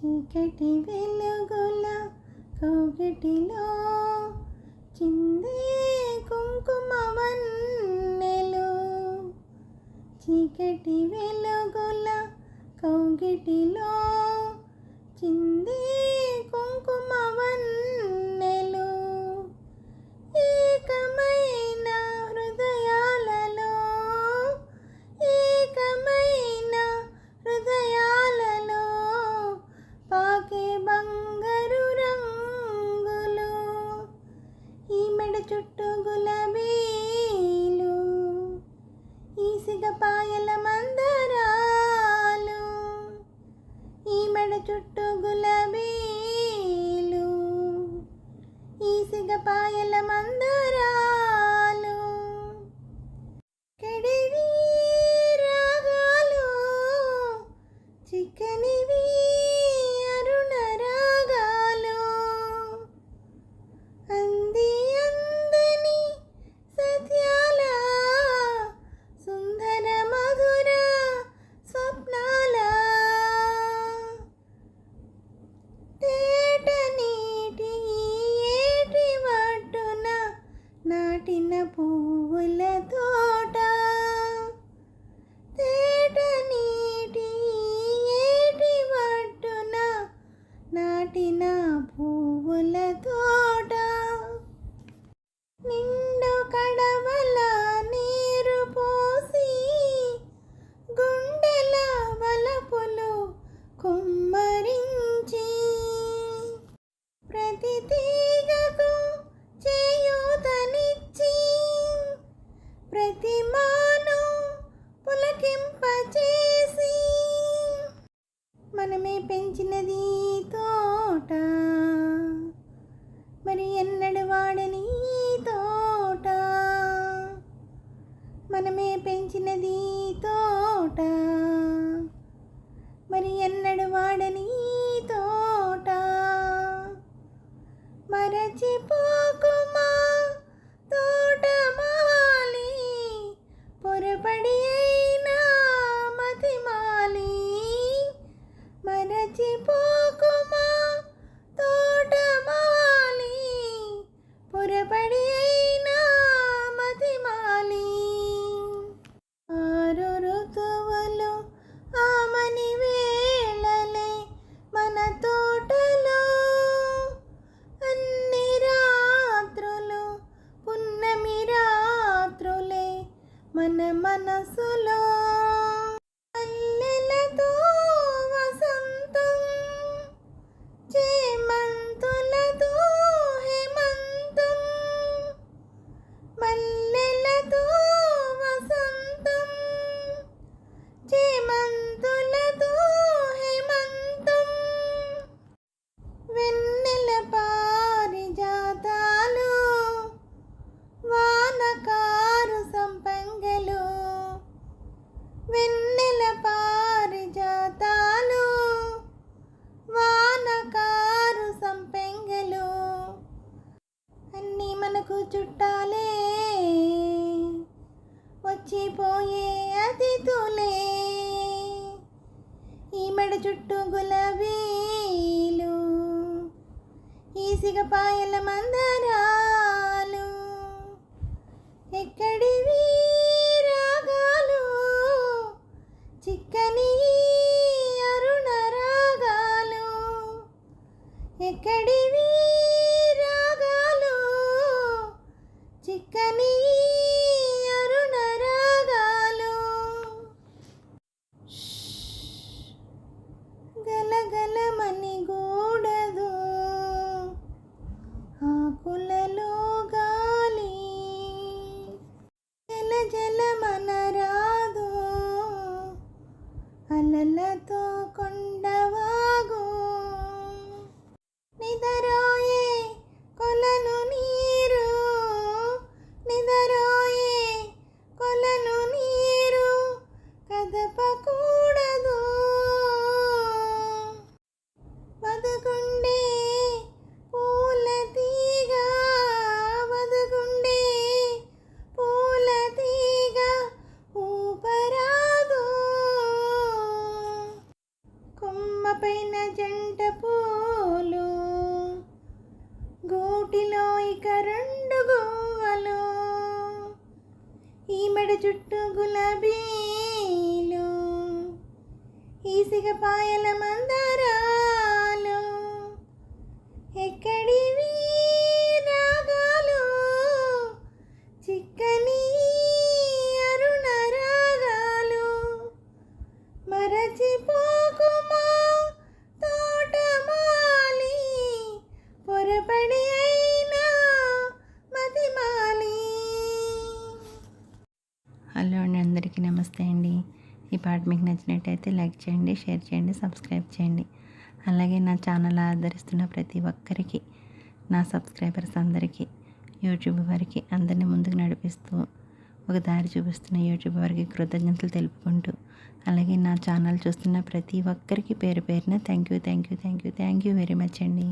చీకటి వెలుగుల కౌగిటిలో చిందే కుంకుమవన్నెలు చీకటి వెలుగుల కౌగిటిలో చిందే కుంకుమవన్నెలు పుట్టగుల వేలు ఈసిగ పాయల మందరాలు ఈమెడ చుట్టుగుల వేలు ఈసిగ పాయల మందరాలు నాటిన పువ్వుల తోట. నిండు కడవల నీరు పోసి గుండెల వలపులు కుమ్మరించి ప్రతి తీగకు చేయూతనిచ్చి ప్రతిమా మరచిపోకుమా తోట మాలి పొరపడి అయినా మతిమాలి. మరచిపో మన మనసులో చుట్టాలే వచ్చిపోయే అతిథులే. ఈమెడ చుట్టూ గులాబీలు ఈసిగ పాయల మందారా జలమనరాదు అలలతో పైన జంట పూలు గూటిలో ఇక రెండు గువ్వలు ఈమెడ చుట్టూ గులాబీలు ఈసిగ పాయల మందారా పాట మీకు నచ్చినట్టయితే లైక్ చేయండి షేర్ చేయండి సబ్స్క్రైబ్ చేయండి. అలాగే నా ఛానల్ ఆదరిస్తున్న ప్రతి ఒక్కరికి నా సబ్స్క్రైబర్స్ అందరికీ యూట్యూబ్ వారికి అందరినీ ముందుకు నడిపిస్తూ ఒక దారి చూపిస్తున్న యూట్యూబ్ వారికి కృతజ్ఞతలు తెలుపుకుంటూ అలాగే నా ఛానల్ చూస్తున్న ప్రతి ఒక్కరికి పేరు పేరున thank you thank you thank you thank you very much అండి.